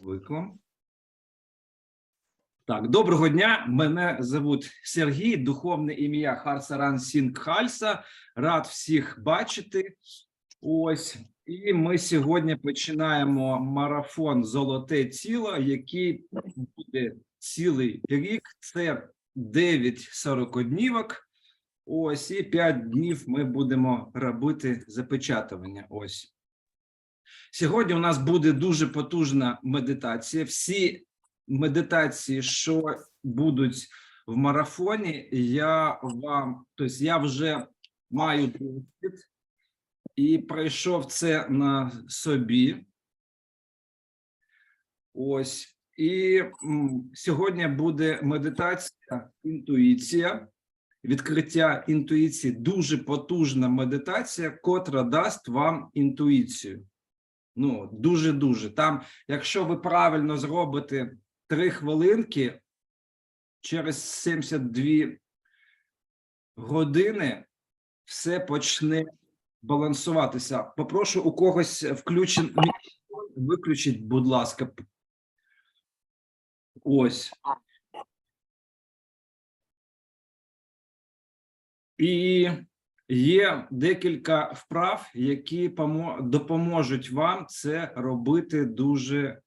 виклом. Так, доброго дня. Мене звуть Сергій, духовне ім'я Харсаран Сінг Хальса. Рад всіх бачити. Ось, і ми сьогодні починаємо марафон Золоте тіло, який буде цілий рік. Це 9 сорокоднівок. Ось, і 5 днів ми будемо робити запечатування. Ось. Сьогодні у нас буде дуже потужна медитація. Всі медитації, що будуть в марафоні, я вам, тобто я вже маю досвід і пройшов це на собі. Ось. І сьогодні буде медитація, інтуїція, відкриття інтуїції, дуже потужна медитація, котра дасть вам інтуїцію. Ну, дуже-дуже. Там, якщо ви правильно зробите три хвилинки, через 72 години все почне балансуватися. Попрошу у когось мікрофон, виключіть, будь ласка. Ось. І є декілька вправ, які допоможуть вам це робити дуже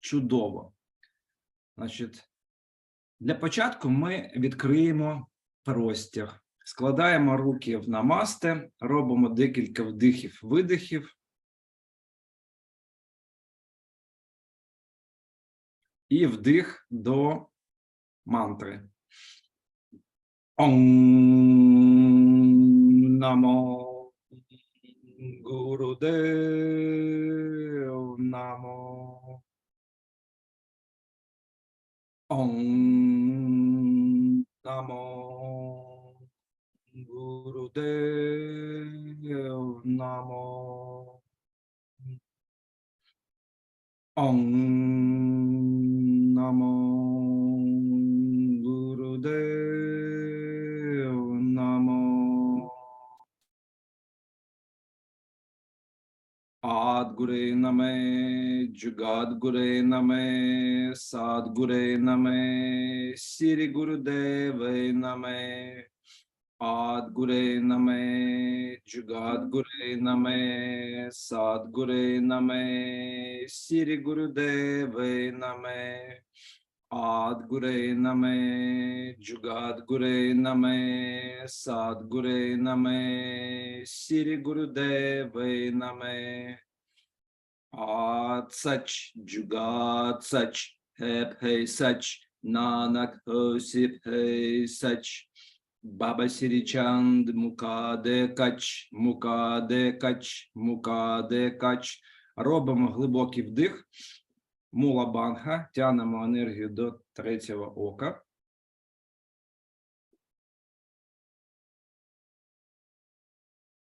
чудово. Значить, для початку ми відкриємо простір, складаємо руки в намасте, робимо декілька вдихів, видихів. І вдих до мантри. Ом Namo Gurudev Namo Om Namo Gurudev Namo Om आद्गुरे नमे, जुगाद्गुरे नमे, साद्गुरे नमे श्री गुरुदेव नमे, आद्गुरे नमे, जुगाद्गुरे नमे, साद्गुरे नमे श्री गुरुदेव नमे। Джугадгуре наме, Садгуре наме, Сірі Гурудеве наме. Ат сач, Джугад сач, Хеп хей сач, Нанак Хосіп хей сач. Баба Сірі Чанд, Мукаде кач, Мукаде кач, Мукаде. Робимо глибокий вдих. Мула банга, тянемо енергію до третього ока.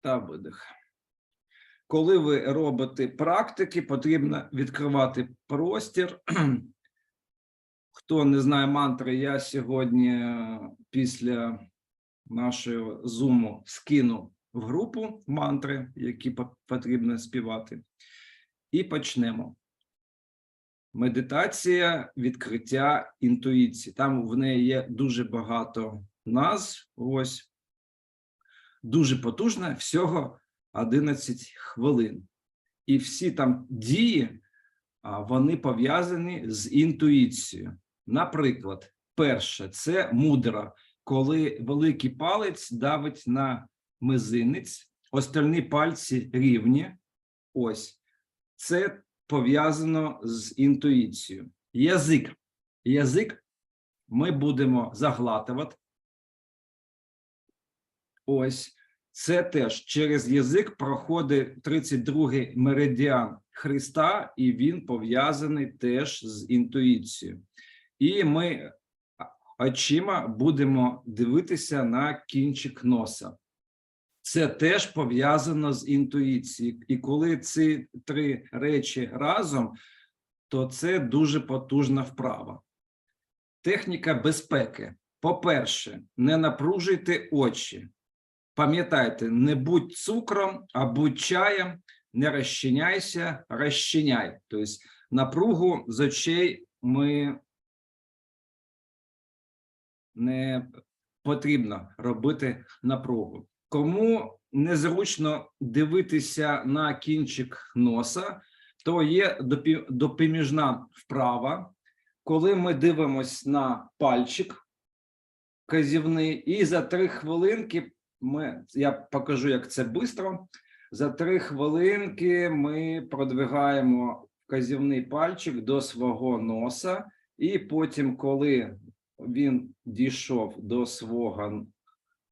Та видих. Коли ви робите практики, потрібно відкривати простір. Хто не знає мантри, я сьогодні е, після нашого зуму скину в групу мантри, які потрібно співати. І почнемо. Медитація відкриття інтуїції. Там в неї є дуже багато назв. Ось дуже потужна, всього 11 хвилин. І всі там дії, вони пов'язані з інтуїцією. Наприклад, перше це мудра, коли великий палець давить на мизинець, остальні пальці рівні. Ось це пов'язано з інтуїцією. Язик. Язик ми будемо заглатувати. Ось це теж через язик проходить 32-й меридіан Христа, і він пов'язаний теж з інтуїцією. І ми очима будемо дивитися на кінчик носа. Це теж пов'язано з інтуїцією. І коли ці три речі разом, то це дуже потужна вправа. Техніка безпеки. По-перше, не напружуйте очі. Пам'ятайте, не будь цукром, а будь чаєм, не розчиняйся, розчиняй. Тобто напругу з очей ми не потрібно робити напругу. Кому незручно дивитися на кінчик носа, то є допоміжна вправа, коли ми дивимось на пальчик казівний, і за три хвилинки ми я покажу, як це швидко. За три хвилинки ми продвигаємо вказівний пальчик до свого носа, і потім, коли він дійшов до свого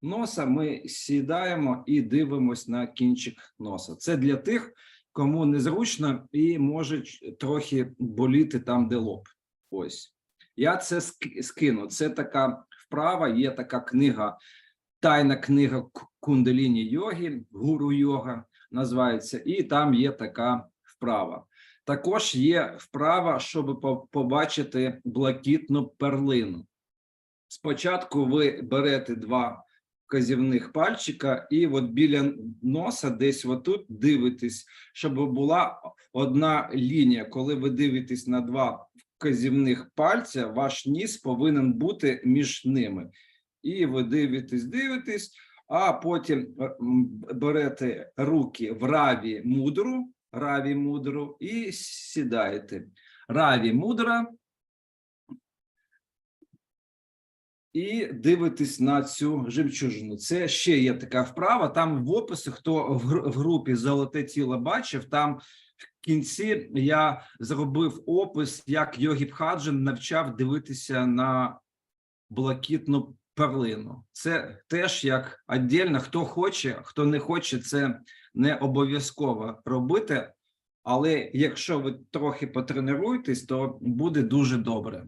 носа, ми сідаємо і дивимось на кінчик носа. Це для тих, кому незручно і може трохи боліти там, де лоб. Ось я це скину. Це така вправа. Є така книга, тайна книга кундаліні йоги, гуру йога називається, і там є така вправа. Також є вправа, щоб побачити блакитну перлину. Спочатку ви берете два вказівних пальчика, і от біля носа, десь отут дивитесь, щоб була одна лінія. Коли ви дивитесь на два вказівних пальця, ваш ніс повинен бути між ними. І ви дивитесь, дивитесь, а потім е, берете руки в раві мудру, раві мудру і сідаєте. Раві мудра. І дивитесь на цю жемчужину. Це ще є така вправа. Там в описі, хто в гр- в групі Золоте тіло бачив, там в кінці я зробив опис, як Йогі Бхаджан навчав дивитися на блакитну перлину. Це теж як віддільно, хто хоче, хто не хоче, це не обов'язково робити. Але якщо ви трохи потренуєтесь, то буде дуже добре.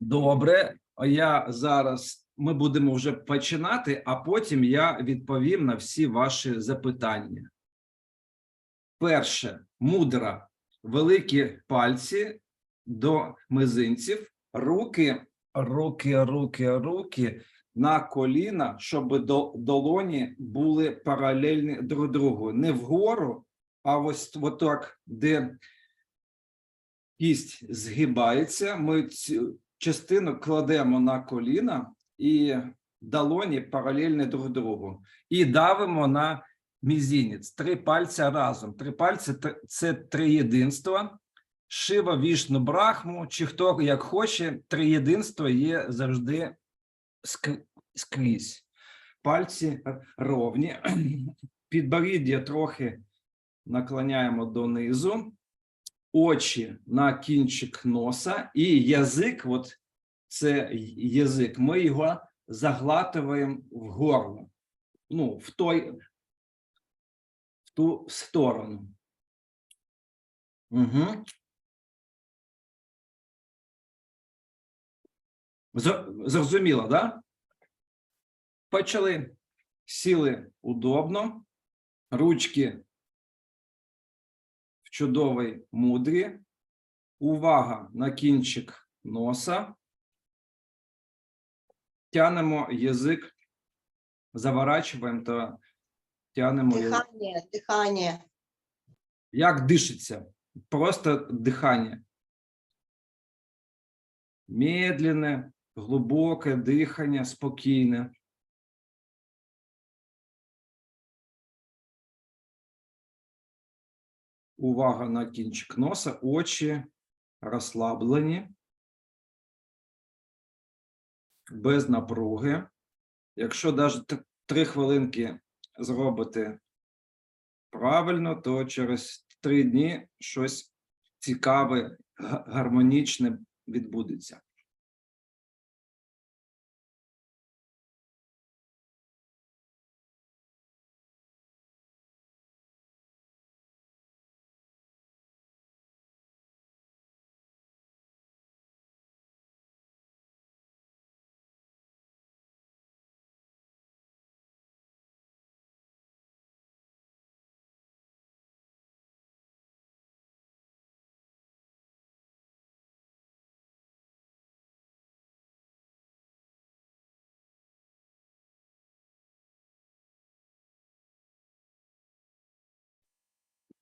Добре, я зараз ми будемо вже починати, а потім я відповім на всі ваші запитання. Перше, мудра, великі пальці до мизинців, руки, руки, руки, руки на коліна, щоб до долоні були паралельні друг другу. Не вгору, а ось отак, де кість згибається. Ми цю частину кладемо на коліна і долоні паралельні друг другу. І давимо на мізинець. Три пальця разом. Три пальці це триєдинство. Шива, вішну, брахму, чи хто як хоче, триєдинство є завжди ск- скрізь. Пальці ровні. Підборіддя трохи наклоняємо донизу очі на кінчик носа, і язик, от це язик, ми його заглатуємо в горло. Ну, в той в ту сторону. Угу. Зрозуміло, да? Почали. Сіли удобно, ручки в чудовій мудрі. Увага на кінчик носа. Тянемо язик, заворачуємо та тянемо язик. Дыхание, дыхание. Як дишиться? Просто дихання. Медленне, глибоке дихання, спокійне. Увага на кінчик носа, очі розслаблені, без напруги. Якщо навіть три хвилинки зробити правильно, то через три дні щось цікаве, гармонічне відбудеться.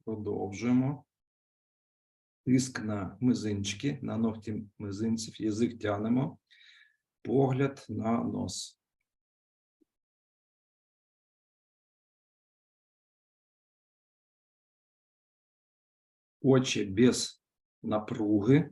Продовжуємо. Тиск на мизинчики, на ногті мизинців, язик тянемо, погляд на нос. Очі без напруги.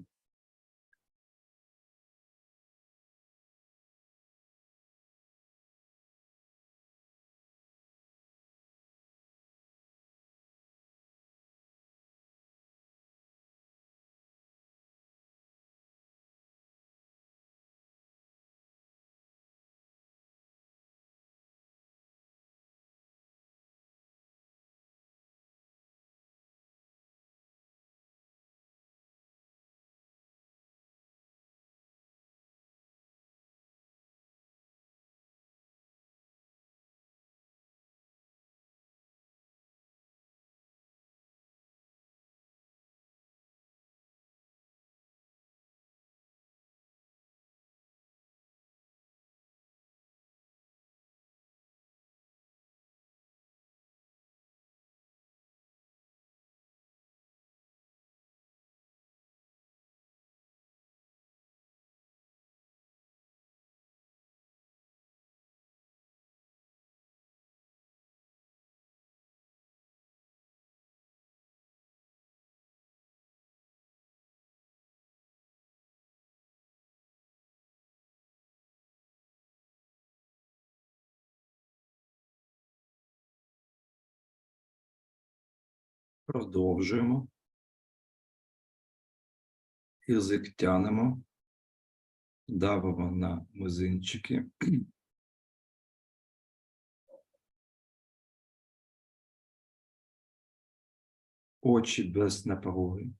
Продовжуємо. Язик тянемо. Давимо на мизинчики. Очі без напруги.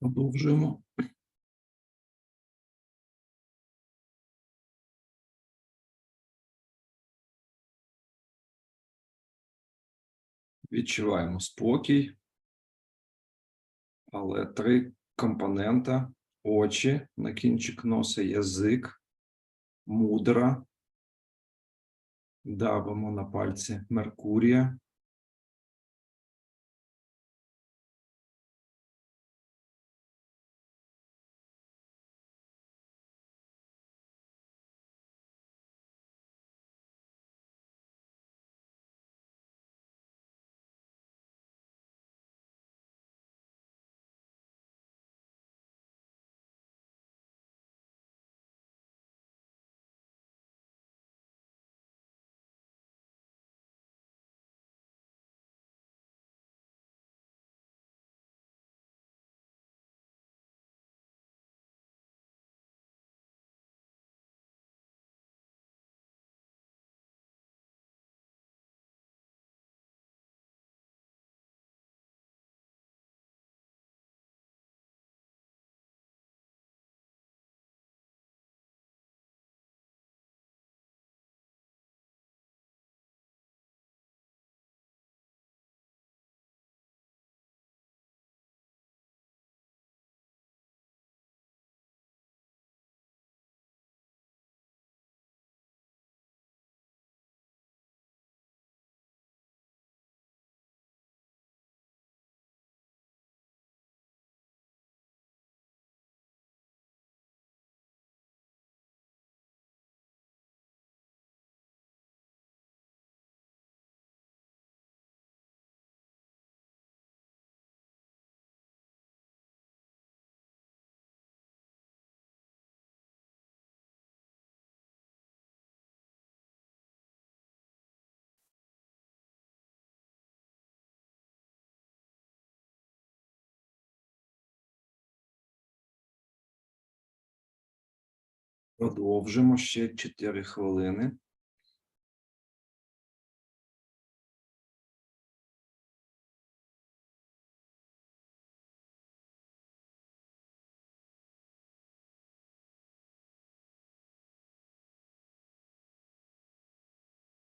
Продовжуємо. Відчуваємо спокій, але три компонента: очі на кінчик носа, язик, мудра. Давимо на пальці Меркурія. Продовжимо ще 4 хвилини.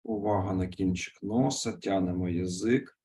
Увага на кінчик носа, тянемо язик.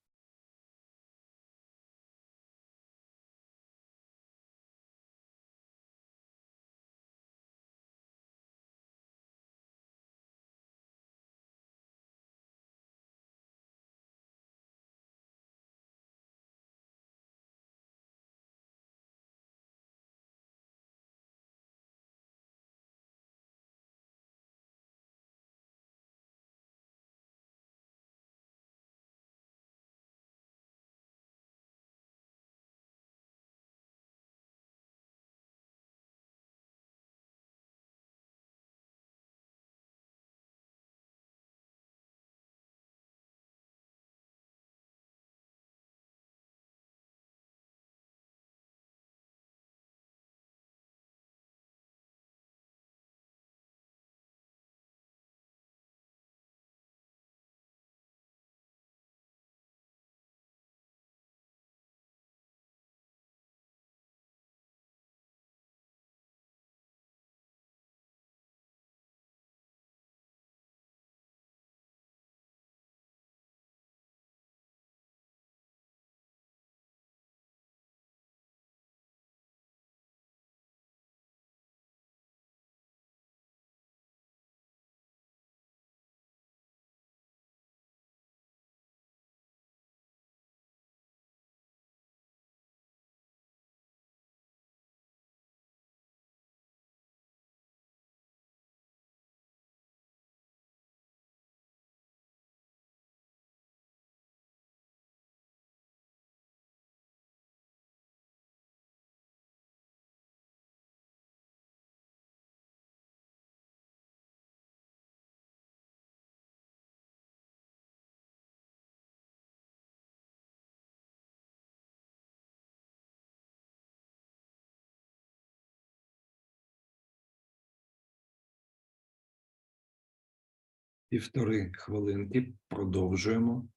Півтори хвилинки. Продовжуємо.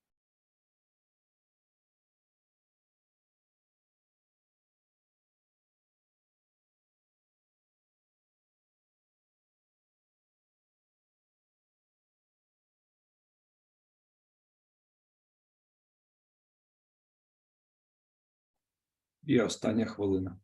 І остання хвилина.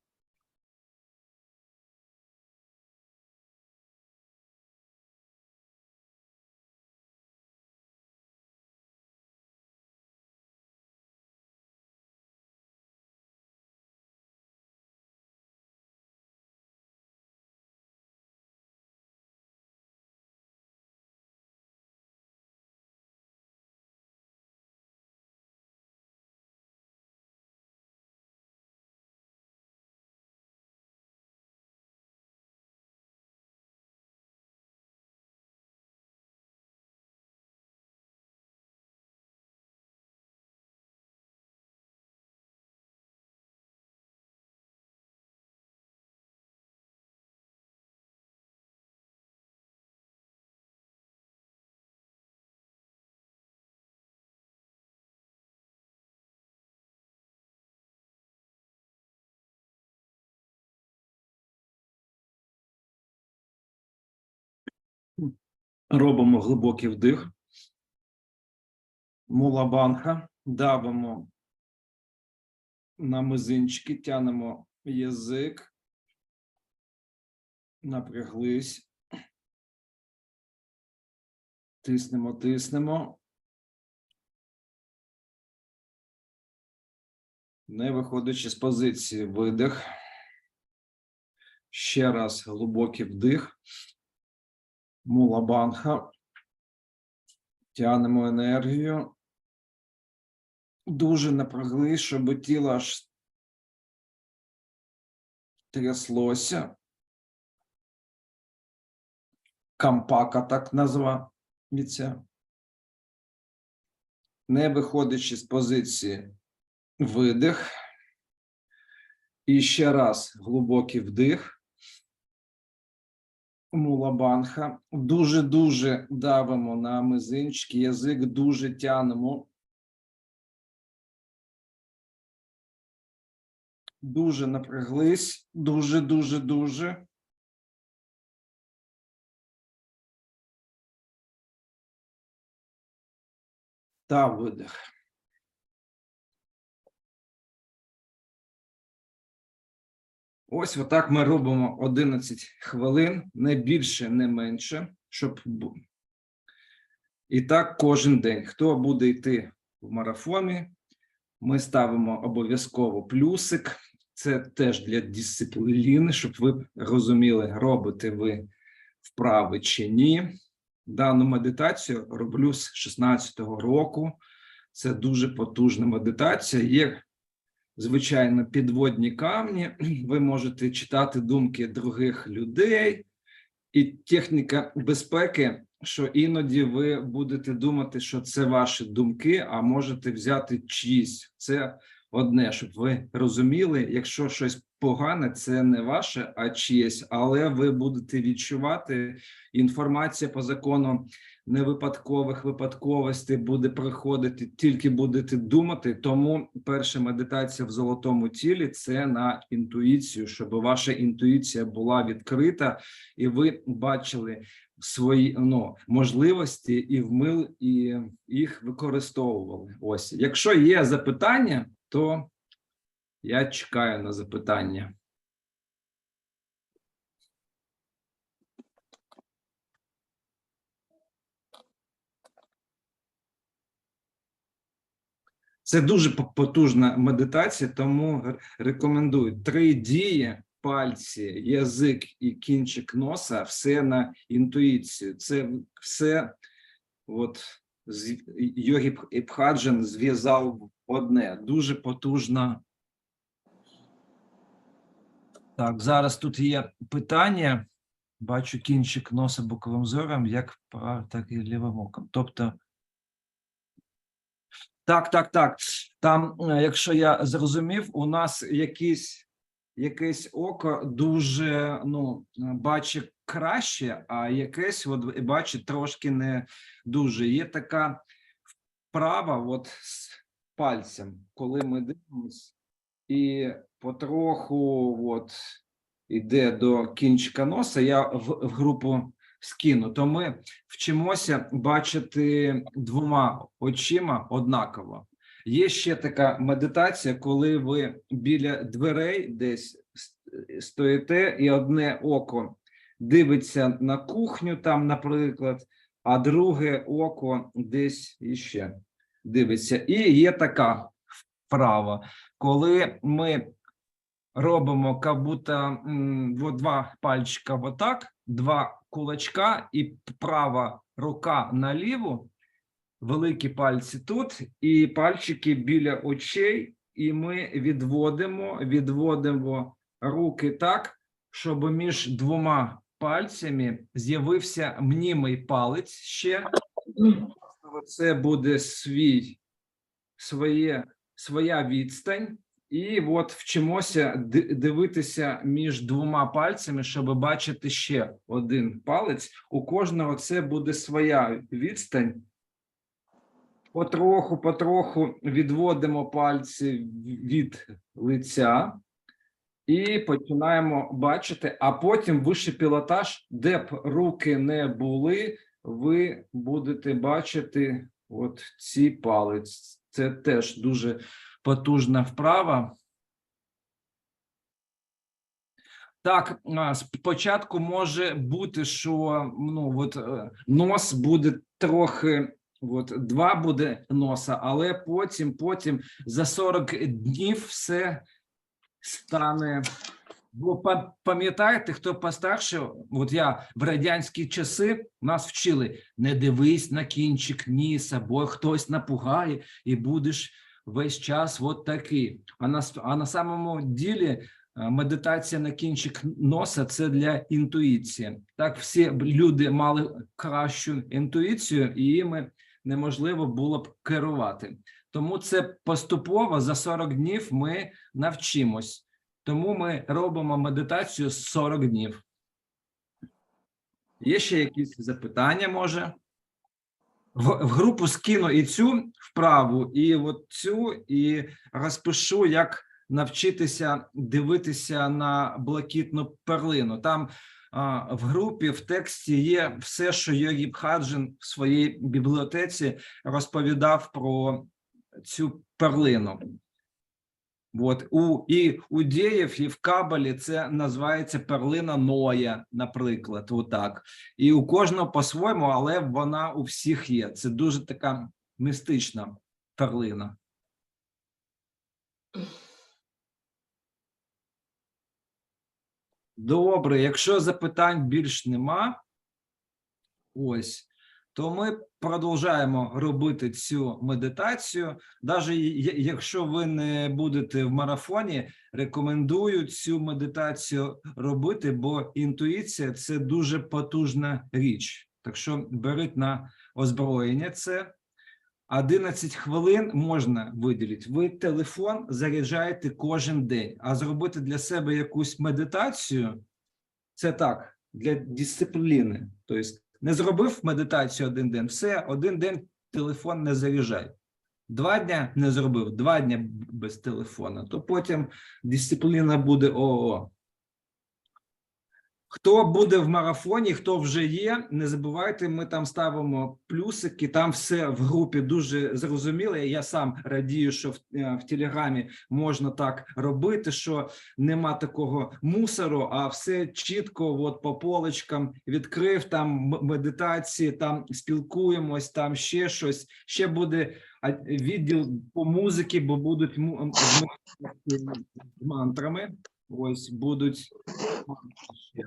Робимо глибокий вдих. Мулабанха. Давимо на мизинчики, тянемо язик. Напряглись. Тиснемо, тиснемо. Не виходячи з позиції видих. Ще раз глибокий вдих. Мулабанха. Тянемо енергію. Дуже напрягли, щоб тіло аж тряслося. Кампака так називається. Не виходячи з позиції видих. І ще раз глибокий вдих. Мулабанха. Дуже-дуже давимо на мизинчики, язик дуже тянемо. Дуже напряглись, дуже, дуже, дуже. Та видих. Ось отак ми робимо 11 хвилин, не більше, не менше, щоб і так кожен день. Хто буде йти в марафоні, ми ставимо обов'язково плюсик. Це теж для дисципліни, щоб ви розуміли, робите ви вправи чи ні. Дану медитацію роблю з 16-го року. Це дуже потужна медитація. Є звичайно, підводні камні. Ви можете читати думки других людей, і техніка безпеки, що іноді ви будете думати, що це ваші думки, а можете взяти чиїсь. Це одне, щоб ви розуміли, якщо щось погане, це не ваше, а чиєсь, але ви будете відчувати інформація по закону невипадкових випадковостей буде приходити, тільки будете думати. Тому перша медитація в золотому тілі це на інтуїцію, щоб ваша інтуїція була відкрита, і ви бачили свої ну, можливості і вмил, і їх використовували. Ось, якщо є запитання, то я чекаю на запитання. Це дуже потужна медитація, тому рекомендую три дії: пальці, язик і кінчик носа, все на інтуїцію. Це все, от з йогі Іпхаджан зв'язав одне. Дуже потужна. Так, зараз тут є питання. Бачу кінчик носа боковим зором, як прав, так і лівим оком. Тобто. Так, так, так. Там, е, якщо я зрозумів, у нас якісь, якесь око дуже ну, е, бачить краще, а якесь от бачить трошки не дуже. Є така вправа от з пальцем, коли ми дивимося, і потроху от йде до кінчика носа. Я в, в групу скину, то ми вчимося бачити двома очима однаково. Є ще така медитація, коли ви біля дверей десь стоїте, і одне око дивиться на кухню, там, наприклад, а друге око десь іще дивиться. І є така вправа, коли ми робимо как будто два пальчика вот так, два кулачка і права рука наліву, великі пальці тут, і пальчики біля очей, і ми відводимо, відводимо руки так, щоб між двома пальцями з'явився мнімий палець ще. Це буде свій, своє, своя відстань. І от вчимося дивитися між двома пальцями, щоб бачити ще один палець. У кожного це буде своя відстань. Потроху, потроху відводимо пальці від лиця і починаємо бачити. А потім вищий пілотаж, де б руки не були, ви будете бачити от ці палець. Це теж дуже потужна вправа. Так, спочатку може бути, що ну от е, нос буде трохи, от два буде носа, але потім, потім за 40 днів все стане. Бо пам'ятаєте, хто постарше, от я в радянські часи нас вчили: не дивись на кінчик ніса, бо хтось напугає, і будеш весь час от такий. А на, а на самому ділі медитація на кінчик носа це для інтуїції. Так всі люди мали кращу інтуїцію, і їми неможливо було б керувати. Тому це поступово за 40 днів ми навчимось. Тому ми робимо медитацію з 40 днів. Є ще якісь запитання, може? В, в групу скину і цю вправу, і от цю, і розпишу, як навчитися дивитися на блакитну перлину. Там а, в групі в тексті є все, що Йоргі Бхаджин в своїй бібліотеці розповідав про цю перлину. От у і у Дєєв, і в Кабалі це називається перлина Ноя, наприклад, отак. І у кожного по-своєму, але вона у всіх є. Це дуже така містична перлина. Добре, якщо запитань більш нема, ось, то ми продовжаємо робити цю медитацію. Навіть якщо ви не будете в марафоні, рекомендую цю медитацію робити, бо інтуїція це дуже потужна річ. Так що беріть на озброєння це. 11 хвилин можна виділити. Ви телефон заряджаєте кожен день, а зробити для себе якусь медитацію це так, для дисципліни. Тобто, не зробив медитацію один день, все, один день телефон не заряджай. Два дня не зробив, два дня без телефона, то потім дисципліна буде ООО. Хто буде в марафоні, хто вже є, не забувайте, ми там ставимо плюсики. Там все в групі дуже зрозуміло. Я сам радію, що в, е, в Телеграмі можна так робити, що нема такого мусору, а все чітко, от по полочкам відкрив там медитації, там спілкуємось, там ще щось. Ще буде відділ по музиці, бо будуть з мантрами. Ось будуть ще.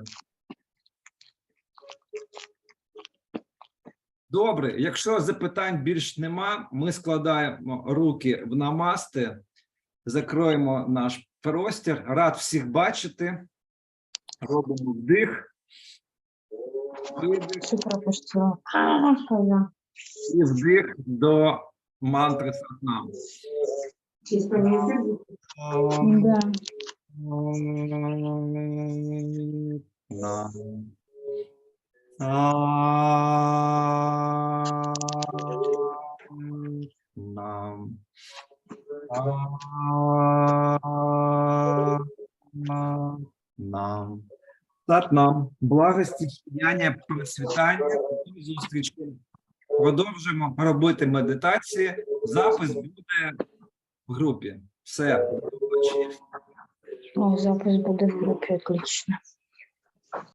Добре, якщо запитань більш нема, ми складаємо руки в намасти, закроємо наш простір. Рад всіх бачити. Робимо вдих. Видих Все пропустила. А, я. і вдих до мантри сатнам. Нам. Так нам. Благості, сприяння, процвітання. До зустрічі. Продовжимо робити медитації. Запис буде в групі. Все. О, запис буде в групі, отлично.